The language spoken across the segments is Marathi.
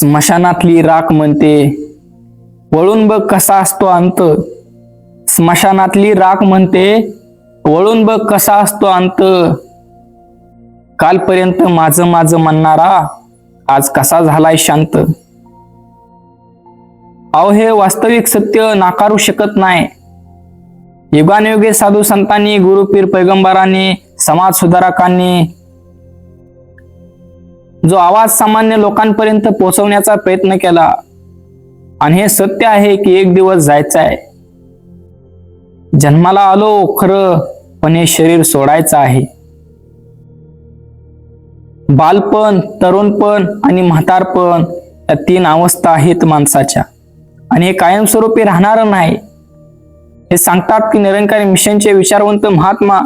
स्मशानातली राख म्हणते. वळून बघ कसा असतो अंत. स्मशानातली राख म्हणते वळून बघ कसा असतो अंत. कालपर्यंत माझं माझं म्हणणारा आज कसा झालाय शांत. अहो हे वास्तविक सत्य नाकारू शकत नाही. युगानयुगे साधू संतांनी गुरुपीर पैगंबरांनी समाज सुधारकांनी जो आवाज सामान्य लोकांपर्यंत पोहोचवण्याचा प्रयत्न केला. आणि हे सत्य आहे की एक दिवस जायचं आहे. जन्माला आलो खरं पण हे शरीर सोडायचं आहे. बालपण तरुणपण आणि म्हातारपण या तीन अवस्था आहेत माणसाच्या. आणि हे कायमस्वरूपी राहणार नाही. हे सांगतात की निरंकारी मिशनचे विचारवंत महात्मा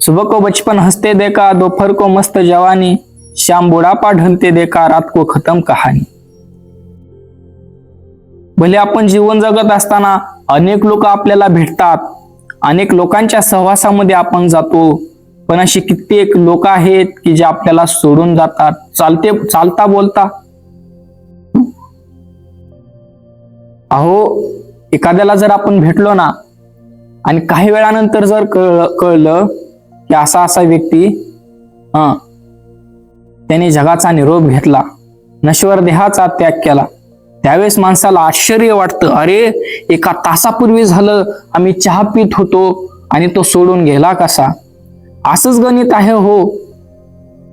सुबह को बचपन हसते देखा दोपहर को मस्त जवानी श्याम बुढ़ापा ढलते देखा रात को खतम कहाणी भले आपण जीवन जगत असताना अनेक लोक आपल्याला भेटतात अनेक लोकांच्या सहवासामध्ये आपण जातो पण अशी कित्येक लोक आहेत की जे आपल्याला सोडून जातात. चालते चालता बोलता. अहो एखाद्याला जर आपण भेटलो ना आणि काही वेळानंतर जर कळलं कळलं की असा असा व्यक्ती हा त्याने जगाचा निरोप घेतला. नश्वर देहाचा त्याग केला. त्यावेळेस माणसाला आश्चर्य वाटतं. अरे एका तासापूर्वी झालं आम्ही चहा पित होतो आणि तो सोडून गेला कसा? असंच गणित आहे हो.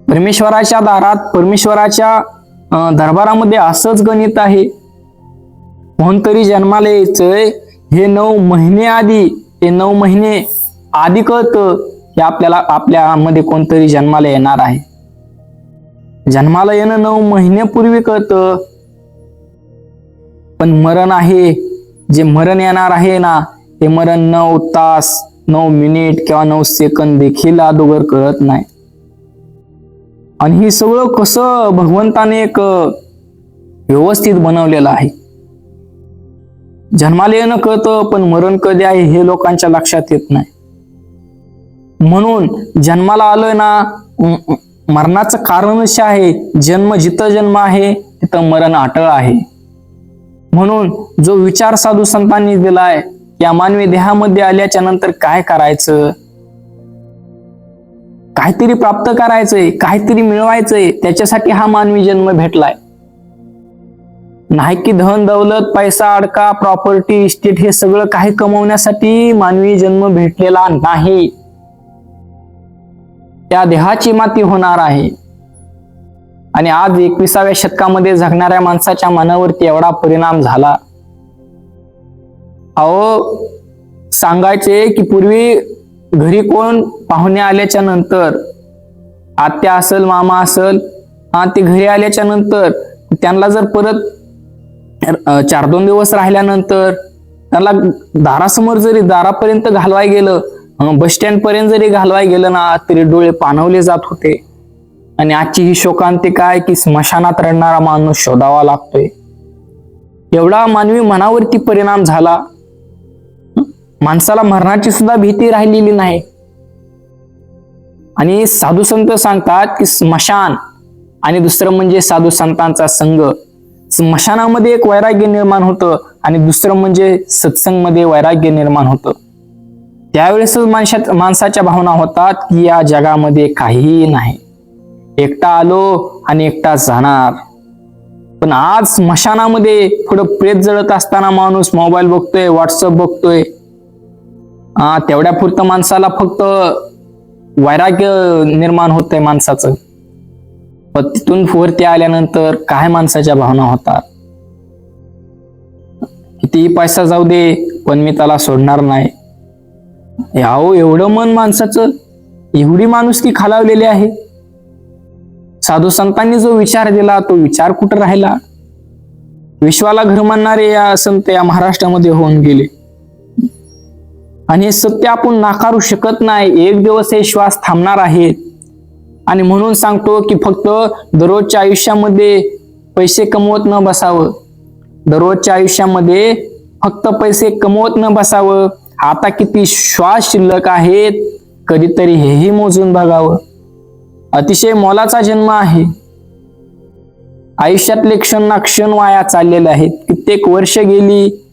परमेश्वराच्या दारात परमेश्वराच्या दरबारामध्ये असंच गणित आहे. म्हणून तरी जन्माला यायचंय. हे नऊ महिने आधी हे नऊ महिने आधी कळतं हे आपल्याला आपल्यामध्ये कोणतरी जन्माला येणार आहे. जन्माला येणं नऊ महिन्यापूर्वी कळतं. पण मरण आहे. जे मरण येणार आहे ना ते मरण नऊ तास नऊ मिनिट किंवा नऊ सेकंद देखील अगोदर कळत नाही. आणि हे सगळं कसं भगवंताने एक व्यवस्थित बनवलेलं आहे. जन्माला येणं कळतं पण मरण कधी आहे हे लोकांच्या लक्षात येत नाही. म्हणून जन्माला आलं ना मरणाचं कारणच आहे जन्म जिथं जन्म आहे तिथं मरण अटळ आहे. म्हणून जो विचार साधू संतांनी दिलाय या मानवी देहामध्ये आल्याच्यानंतर काय करायचं? काहीतरी प्राप्त करायचंय काहीतरी मिळवायचंय त्याच्यासाठी हा मानवी जन्म भेटलाय. नाही की धन दौलत पैसा अडका प्रॉपर्टी इस्टेट हे सगळं काही कमवण्यासाठी मानवी जन्म भेटलेला नाही. त्या देहाची माती होणार आहे. आणि आज एकविसाव्या शतकामध्ये जगणाऱ्या माणसाच्या मनावरती एवढा परिणाम झाला. अहो सांगायचे की पूर्वी घरी कोण पाहुणे आल्याच्यानंतर आत्या असल मामा असल हा ते घरी आल्याच्यानंतर त्यांना जर परत चार दोन दिवस राहिल्यानंतर त्याला दारासमोर जरी दारापर्यंत घालवाय गेलं बस स्टँड पर्यंत जरी घालवाय गेलं ना तरी डोळे पाणवले जात होते. आणि आजची ही शोकांती काय की स्मशानात रडणारा माणूस शोधावा लागतोय. एवढा मानवी मनावरती परिणाम झाला. माणसाला मरणाची सुद्धा भीती राहिलेली नाही. आणि साधू संत सांगतात की स्मशान आणि दुसरं म्हणजे साधू संतांचा संघ. स्मशानामध्ये एक वैराग्य निर्माण होतं आणि दुसरं म्हणजे सत्संगमध्ये वैराग्य निर्माण होतं. त्यावेळेस माणसात माणसाच्या भावना होतात की या जगामध्ये काहीही नाही. एकटा आलो आणि एकटा जाणार. पण आज स्मशानामध्ये पुढं प्रेत जळत असताना माणूस मोबाईल बघतोय व्हॉट्सअप बघतोय. हा तेवढ्या पुरतं माणसाला फक्त वैराग्य निर्माण होतंय माणसाचं. पण तिथून वरती आल्यानंतर काय माणसाच्या भावना होतात? कितीही पैसा जाऊ दे पण मी त्याला सोडणार नाही. याहो एवढं मन माणसाचं एवढी माणुसकी खालावलेली आहे. साधू संतांनी जो विचार दिला तो विचार कुठं राहिला? विश्वाला घर मानणारे या संत या महाराष्ट्रामध्ये होऊन गेले. आणि हे सत्य आपण नाकारू शकत नाही एक दिवस हे श्वास थांबणार आहे. आणि म्हणून सांगतो की फक्त दररोजच्या आयुष्यामध्ये पैसे कमवत न बसावं. दररोजच्या आयुष्यामध्ये फक्त पैसे कमवत न बसावं. आता किती श्वास शिल्लक आहेत कधीतरी हेही मोजून बघावं. अतिशय मोलाचा जन्म आहे. आयुष्यातले क्षण ना क्षण वाया चाललेले आहेत. कित्येक वर्ष गेली.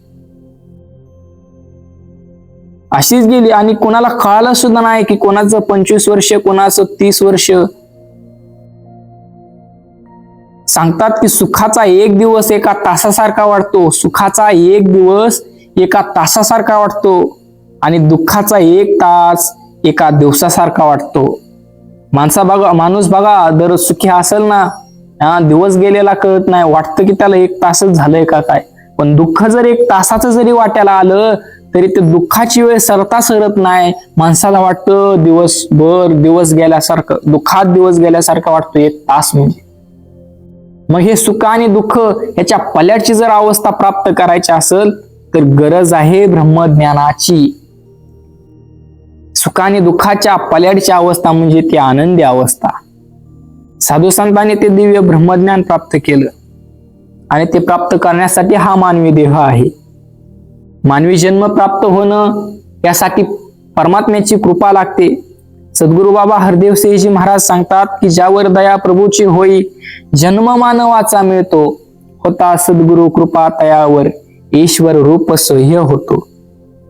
अशीच गेली आणि कोणाला कळालं सुद्धा नाही की कोणाचं पंचवीस वर्ष कोणाचं तीस वर्ष. सांगतात की सुखाचा एक दिवस एका तासासारखा वाटतो सुखाचा एक दिवस एका तासासारखा वाटतो आणि दुःखाचा एक तास एका दिवसासारखा वाटतो. माणसा बघा माणूस बघा दररोज सुखी असेल ना हा दिवस गेलेला कळत नाही वाटतं की त्याला एक तासच झालंय का काय? पण दुःख जर एक तासाचं जरी वाट्याला आलं तरी ते दुःखाची वेळ सरता सरत नाही. माणसाला वाटतं दिवसभर दिवस गेल्यासारखं दुःखात दिवस गेल्यासारखं वाटतो एक तास म्हणजे. मग हे सुख आणि दुःख याच्या पल्याची जर अवस्था प्राप्त करायची असेल तर गरज आहे ब्रह्मज्ञानाची. सुख आणि दुःखाच्या पल्याडची अवस्था म्हणजे ती आनंदी अवस्था. साधू संतांनी ते दिव्य ब्रह्मज्ञान प्राप्त केलं. आणि ते प्राप्त करण्यासाठी हा मानवी देह आहे. मानवी जन्म प्राप्त होणं यासाठी परमात्म्याची कृपा लागते. सद्गुरु बाबा हरदेव सिंहजी महाराज सांगतात की ज्यावर दया प्रभूची होई जन्म मानवाचा मिळतो होता सद्गुरु कृपा तयावर. ईश्वर रूप सह्य होतो.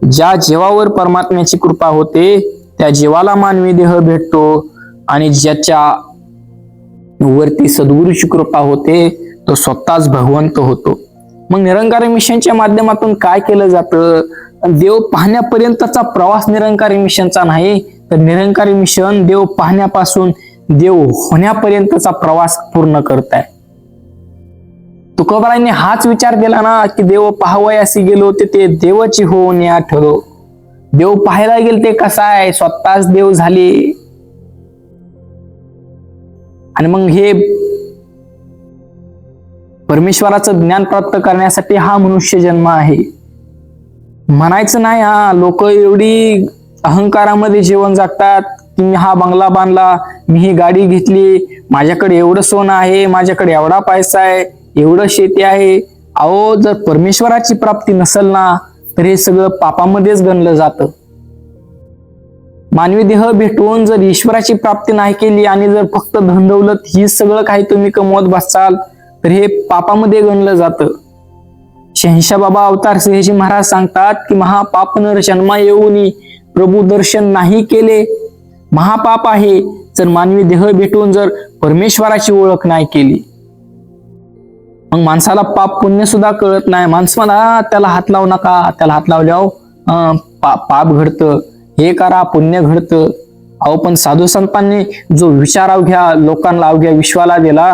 ज्या जीवावर परमात्म्याची कृपा होते त्या जीवाला मानवी देह भेटतो आणि ज्याच्या वरती सद्गुरूची कृपा होते तो स्वतःच भगवंत होतो. मग निरंकारी मिशनच्या माध्यमातून काय केलं जातं? देव पाहण्यापर्यंतचा प्रवास निरंकारी मिशनचा नाही तर निरंकारी मिशन देव पाहण्यापासून देव होण्यापर्यंतचा प्रवास पूर्ण करताय. तुकोबारांनी हाच विचार केला ना की देव पाहावयासी गेलो ते ते देवची होऊन या ठरो. देव पाहायला गेल ते कसा आहे? स्वतःच देव झाले. आणि मग हे परमेश्वराचं ज्ञान प्राप्त करण्यासाठी हा मनुष्य जन्म आहे. म्हणायचं नाही हा लोक एवढी अहंकारामध्ये जीवन जगतात की मी हा बंगला बांधला मी ही गाडी घेतली माझ्याकडे एवढं सोनं आहे माझ्याकडे एवढा पैसा आहे. एवढं शेती आहे. अहो जर परमेश्वराची प्राप्ती नसेल ना तर हे सगळं पापामध्येच गणलं जातं. मानवी देह भेटवून जर ईश्वराची प्राप्ती नाही केली आणि जर फक्त धनदौलत ही सगळं काही तुम्ही कमवत बसाल तर हे पापामध्ये गणलं जातं. शहनशाह बाबा अवतार सिंहजी महाराज सांगतात की महापाप नर जन्मा येऊनी प्रभू दर्शन नाही केले. महापाप आहे. जर मानवी देह भेटून जर परमेश्वराची ओळख नाही केली मग माणसाला पाप पुण्य सुद्धा कळत नाही. माणसाला त्याला हात लावू नका त्याला हात लावल्यावर पा, पाप घडतं हे करा पुण्य घडतं. अहो पण साधू संतांनी जो विचार अवघ्या लोकांना अवघ्या विश्वाला दिला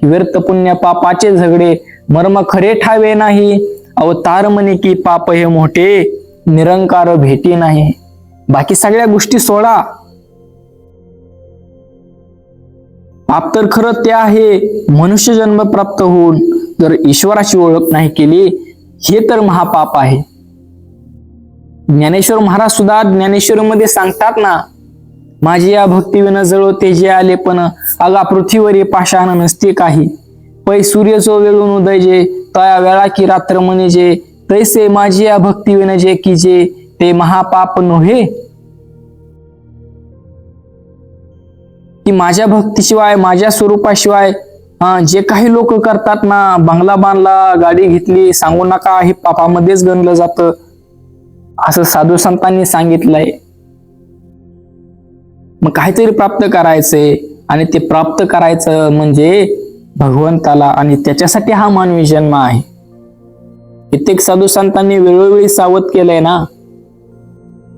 की व्यर्थ पुण्य पापाचे झगडे मर्म खरे ठावे नाही. अवतार म्हणे की पाप हे मोठे निरंकार भेटी नाही. बाकी सगळ्या गोष्टी सोडा. पाप तर खरं ते आहे मनुष्य जन्म प्राप्त होऊन जर ईश्वराची ओळख नाही केली हे तर महापाप आहे. ज्ञानेश्वर महाराज सुद्धा ज्ञानेश्वरीमध्ये सांगतात ना माझी या भक्तीविन जळो ते जे आले पण अगा पृथ्वीवरी पाषाण नसते काही. पै सूर्यचो वेळून उदय जे तया वेळा की रात्र म्हणे जे. तैसे माझी या भक्तीविन जे की जे ते महापाप नव्हे? की माझ्या भक्तीशिवाय माझ्या स्वरूपाशिवाय जे काही लोक करतात ना बंगला बांधला गाडी घेतली सांगू नका हे पापामध्येच गणलं जातं. असं साधू संतांनी सांगितलंय. मग काहीतरी प्राप्त करायचंय आणि ते प्राप्त करायचं म्हणजे भगवंताला आणि त्याच्यासाठी हा मानवी जन्म आहे. कित्येक साधू संतांनी वेळोवेळी सावध केलंय ना.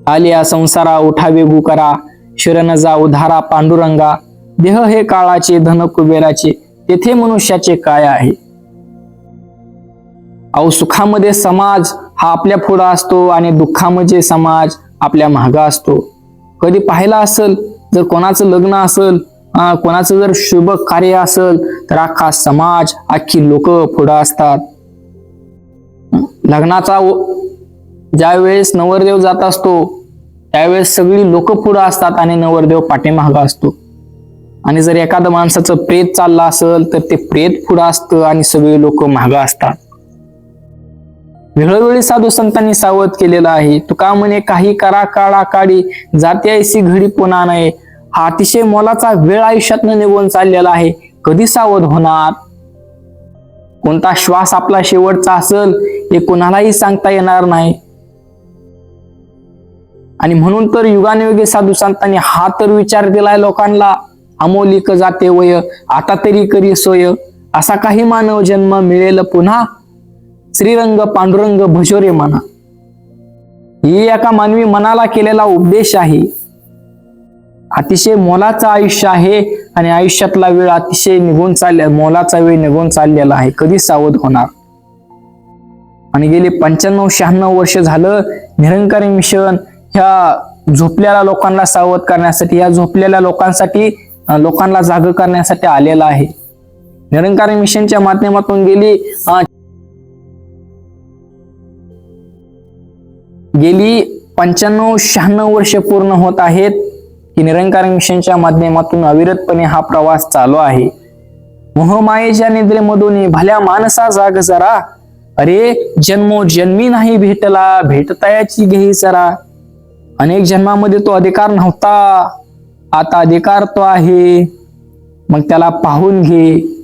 आलिया संसारा उठावे गुकरा शिरन जा उधारा पांडुरंगा देह हे काळाचे धन कुबेराचे तेथे मनुष्याचे काय आहे? अहो सुखामध्ये समाज हा आपल्या पुढं असतो आणि दुःखामध्ये समाज आपल्या मागा असतो. कधी पाहिला असेल जर कोणाचं लग्न असेल कोणाचं जर शुभ कार्य असेल तर अख्खा समाज अख्खी लोक पुढं असतात. लग्नाचा ज्या वेळेस नवरदेव जात असतो त्यावेळेस सगळी लोक पुढं असतात आणि नवरदेव पाठीमागा असतो. आणि जर एखादं माणसाचं प्रेत चाललं असेल तर ते प्रेत पुढं असतं आणि सगळे लोक महाग असतात. वेळोवेळी साधू संतांनी सावध केलेलं आहे. तुका म्हणे काही करा काळा काळी जाते ऐसी घडी पुन्हा नाही. हा अतिशय मोलाचा वेळ आयुष्यात निघून चाललेला आहे. कधी सावध होणार? कोणता श्वास आपला शेवटचा असेल हे कोणालाही सांगता येणार नाही. आणि म्हणून तर युगानुयुगे साधू संतांनी हा तर विचार दिलाय लोकांना. अमोलिक जाते वय आता तरी करी सोय. असा काही मानव जन्म मिळेल पुन्हा? श्रीरंग पांडुरंग भजोरे म्हणा. ही एका मानवी मनाला केलेला उपदेश आहे. अतिशय मोलाचं आयुष्य आहे आणि आयुष्यातला वेळ अतिशय निघून चालल्या मोलाचा वेळ निघून चाललेला आहे. कधी सावध होणार? आणि गेले पंच्याण्णव शहाण्णव वर्ष झालं निरंकारी मिशन ह्या झोपलेल्या लोकांना सावध करण्यासाठी या झोपलेल्या लोकांसाठी लोकांना जाग करण्यासाठी आलेला आहे. निरंकारी मिशनच्या माध्यमातून गेली गेली पंच्याण्णव शहाण्णव वर्ष पूर्ण होत आहेत की निरंकार मिशनच्या माध्यमातून अविरतपणे हा प्रवास चालू आहे. मोहमायेच्या निद्रेमधून भल्या माणसा जाग जरा. अरे जन्मो जन्मी नाही भेटला भेटतायाची घेई जरा. अनेक जन्मामध्ये तो अधिकार नव्हता. आता अधिकार तो आहे. मग त्याला पाहून घे.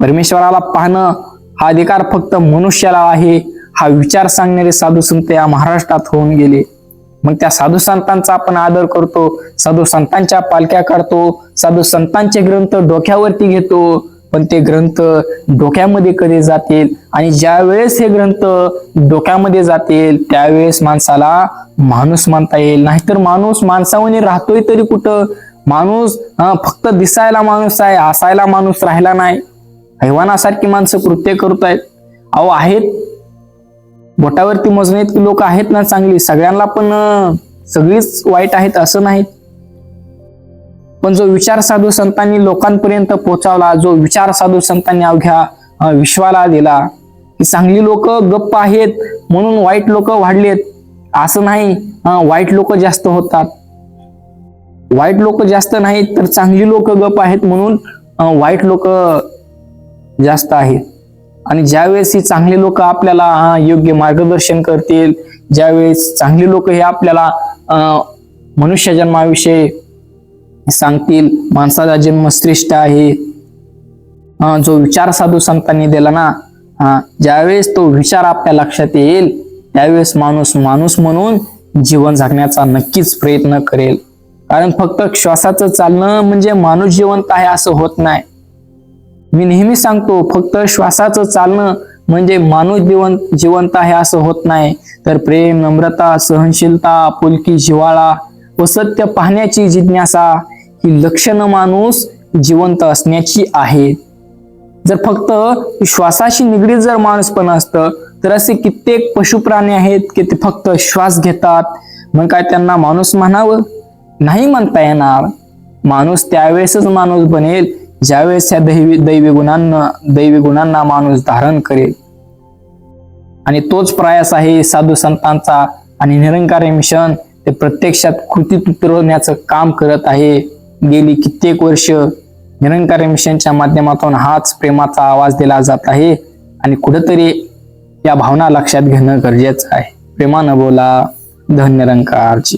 परमेश्वराला पाहणं हा अधिकार फक्त मनुष्याला आहे. हा विचार सांगणारे साधू संत या महाराष्ट्रात होऊन गेले. मग त्या साधू संतांचा आपण आदर करतो. साधू संतांच्या पालख्या काढतो साधू संतांचे ग्रंथ डोक्यावरती घेतो. पण ते ग्रंथ डोक्यामध्ये कधी जातील? आणि ज्या वेळेस हे ग्रंथ डोक्यामध्ये जातील त्यावेळेस माणसाला माणूस म्हणता येईल. नाहीतर माणूस माणसावनी राहतोय तरी कुठं? माणूस फक्त दिसायला माणूस आहे असायला माणूस राहिला नाही. हैवानासारखी माणसं कृत्य करत आहेत अहो आहेत. बोटावरती मोजण्यात इतकी लोक आहेत ना चांगली? सगळ्यांना पण सगळीच वाईट आहेत असं नाही पण जो विचार साधू संतांनी लोकांपर्यंत पोहोचवला जो विचार साधू संतांनी अवघ्या विश्वाला दिला की चांगली लोक गप्प आहेत म्हणून वाईट लोक वाढलेत. असं नाही वाईट लोक जास्त होतात. वाईट लोक जास्त नाहीत तर चांगली लोक गप आहेत म्हणून वाईट लोक जास्त आहेत. आणि ज्यावेळेस ही चांगली लोक आपल्याला योग्य मार्गदर्शन करतील ज्यावेळेस चांगली लोक हे आपल्याला मनुष्य जन्माविषयी सांगतील माणसाचा जन्म श्रेष्ठ आहे जो विचार साधू संतांनी दिला ना ज्यावेळेस तो विचार आपल्या लक्षात येईल त्यावेळेस माणूस माणूस म्हणून जीवन जगण्याचा नक्कीच प्रयत्न करेल. कारण फक्त श्वासाचं चालणं म्हणजे माणूस जिवंत आहे असं होत नाही. मी नेहमी सांगतो फक्त श्वासाचं चालणं म्हणजे माणूस जिवंत जिवंत आहे असं होत नाही. तर प्रेम नम्रता सहनशीलता पुलकी जिव्हाळा व सत्य पाहण्याची जिज्ञासा ही लक्षणं माणूस जिवंत असण्याची आहेत. जर फक्त श्वासाशी निगडीत जर माणूस पण असतं तर असे कित्येक पशुप्राणी आहेत की ते फक्त श्वास घेतात. मग काय त्यांना माणूस म्हणावं? नाही म्हणता येणार. माणूस त्यावेळेसच माणूस बनेल ज्यावेळेस ह्या दैवी दैवी गुणांना दैवी गुणांना माणूस धारण करेल. आणि तोच प्रयास आहे साधू संतांचा आणि निरंकारी मिशन. ते प्रत्यक्षात कृतीत उतरवण्याचं काम करत आहे. गेली कित्येक वर्ष निरंकार मिशनच्या माध्यमातून हाच प्रेमाचा आवाज दिला जात आहे आणि कुठंतरी या भावना लक्षात घेणं गरजेचं आहे. प्रेमानं बोला धन निरंकारची